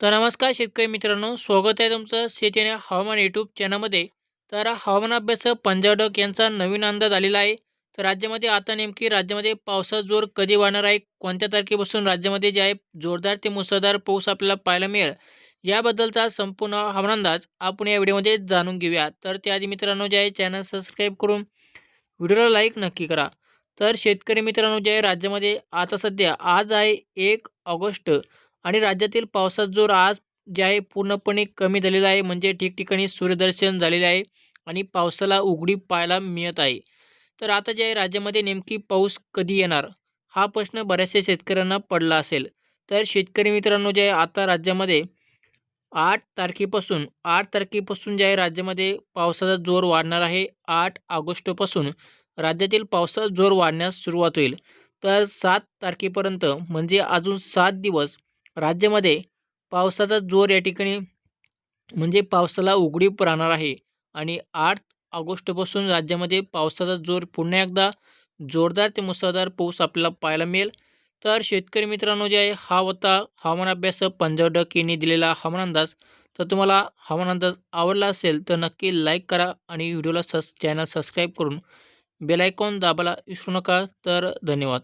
तर नमस्कार शेतकरी मित्रांनो स्वागत आहे तुमचं शेती आणि हवामान यूट्यूब चॅनलमध्ये. तर हवामान अभ्यास पंजाब डक यांचा नवीन अंदाज आलेला आहे. तर राज्यामध्ये आता नेमकी राज्यामध्ये पावसाचा जोर कधी वाढणार आहे? कोणत्या तारखेपासून राज्यामध्ये जे आहे जोरदार ते मुसळधार पाऊस आपल्याला पाहायला मिळेल? याबद्दलचा संपूर्ण हवामान अंदाज आपण या व्हिडिओमध्ये जाणून घेऊया तर त्याआधी मित्रांनो जे आहे चॅनल सबस्क्राईब करून व्हिडिओला लाईक नक्की करा. तर शेतकरी मित्रांनो जे आहे राज्यामध्ये आता सध्या आज आहे एक ऑगस्ट. आणि राज्यातील पावसाचा जोर आज जे आहे पूर्णपणे कमी झालेला आहे. म्हणजे ठिकठिकाणी सूर्यदर्शन झालेले आहे आणि पावसाला उघडी पाहायला मिळत आहे. तर आता जे आहे राज्यामध्ये नेमकी पाऊस कधी येणार? हा प्रश्न बऱ्याचशा शेतकऱ्यांना पडला असेल. तर शेतकरी मित्रांनो जे आहे आता राज्यामध्ये आठ तारखेपासून आठ तारखेपासून जे आहे राज्यामध्ये पावसाचा जोर वाढणार आहे. आठ ऑगस्टपासून राज्यातील पावसाचा जोर वाढण्यास सुरुवात होईल. तर सात तारखेपर्यंत म्हणजे अजून सात दिवस राज्यामध्ये पावसाचा जोर या ठिकाणी म्हणजे पावसाला उघडीप राहणार आहे. आणि आठ ऑगस्टपासून राज्यामध्ये पावसाचा जोर पुन्हा एकदा जोरदार ते मुसळधार पाऊस आपल्याला पाहायला मिळेल. तर शेतकरी मित्रांनो जे आहे हा होता हवामान अभ्यास पंजाब डक यांनी दिलेला हवामान अंदाज. तर तुम्हाला हवामान अंदाज आवडला असेल तर नक्की लाईक करा आणि व्हिडिओला सस चॅनल सबस्क्राईब करून बेलायकॉन दाबायला विसरू नका. तर धन्यवाद.